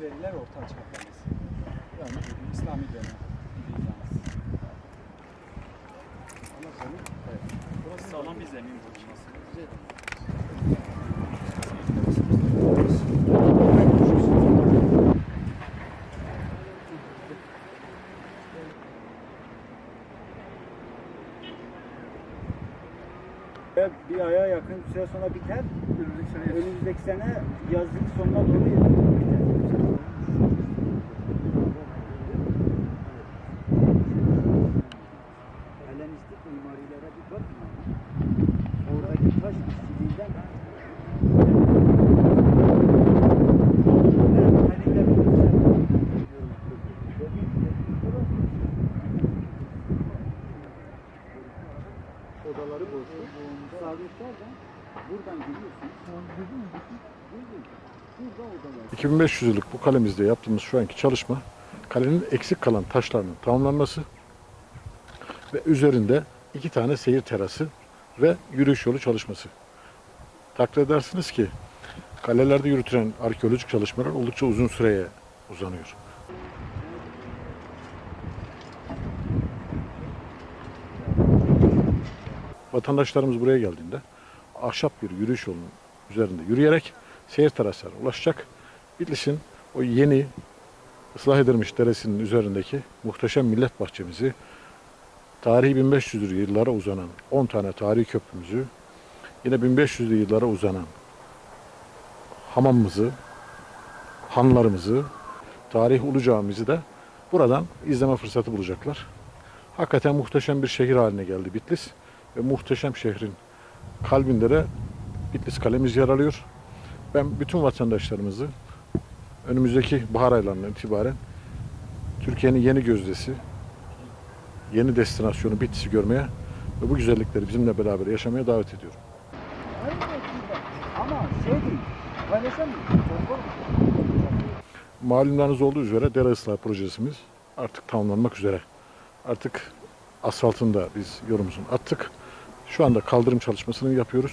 veriler ortaya çıkartılması. Yani bir İslami dönem gibi yalnız. Ama zemin, evet. Burası Sağlam bir zemin bir aya yakın süre sonra biter. Önümüzdeki sene Önümüzdeki sene yazın sonuna doğru biter. Helenistik mimarilere bir bakın. Oradaki taş işçiliğinden Odaları boştu. Sağlıklardan buradan giriyorsunuz. Burada odalar. 2500 yıllık bu kalemizde yaptığımız şu anki çalışma kalenin eksik kalan taşlarının tamamlanması ve üzerinde iki tane seyir terası ve yürüyüş yolu çalışması. Takdir edersiniz ki kalelerde yürütülen arkeolojik çalışmalar oldukça uzun süreye uzanıyor. Vatandaşlarımız buraya geldiğinde ahşap bir yürüyüş yolunun üzerinde yürüyerek seyir teraslarına ulaşacak. Bitlis'in o yeni ıslah edilmiş deresinin üzerindeki muhteşem millet bahçemizi, tarihi 1500'lü yıllara uzanan 10 tane tarihi köprümüzü, yine 1500'lü yıllara uzanan hamamımızı, hanlarımızı, tarih ulu camimizi de buradan izleme fırsatı bulacaklar. Hakikaten muhteşem bir şehir haline geldi Bitlis ve muhteşem şehrin kalbinde de Bitlis kalemiz yer alıyor. Ben bütün vatandaşlarımızı önümüzdeki bahar aylarından itibaren Türkiye'nin yeni gözdesi, yeni destinasyonu Bitlis'i görmeye ve bu güzellikleri bizimle beraber yaşamaya davet ediyorum. Ama şey değil. Malumlarınız olduğu üzere dere ıslah projesimiz artık tamamlanmak üzere. Artık asfaltında biz yolumuzun attık. Şu anda kaldırım çalışmasını yapıyoruz.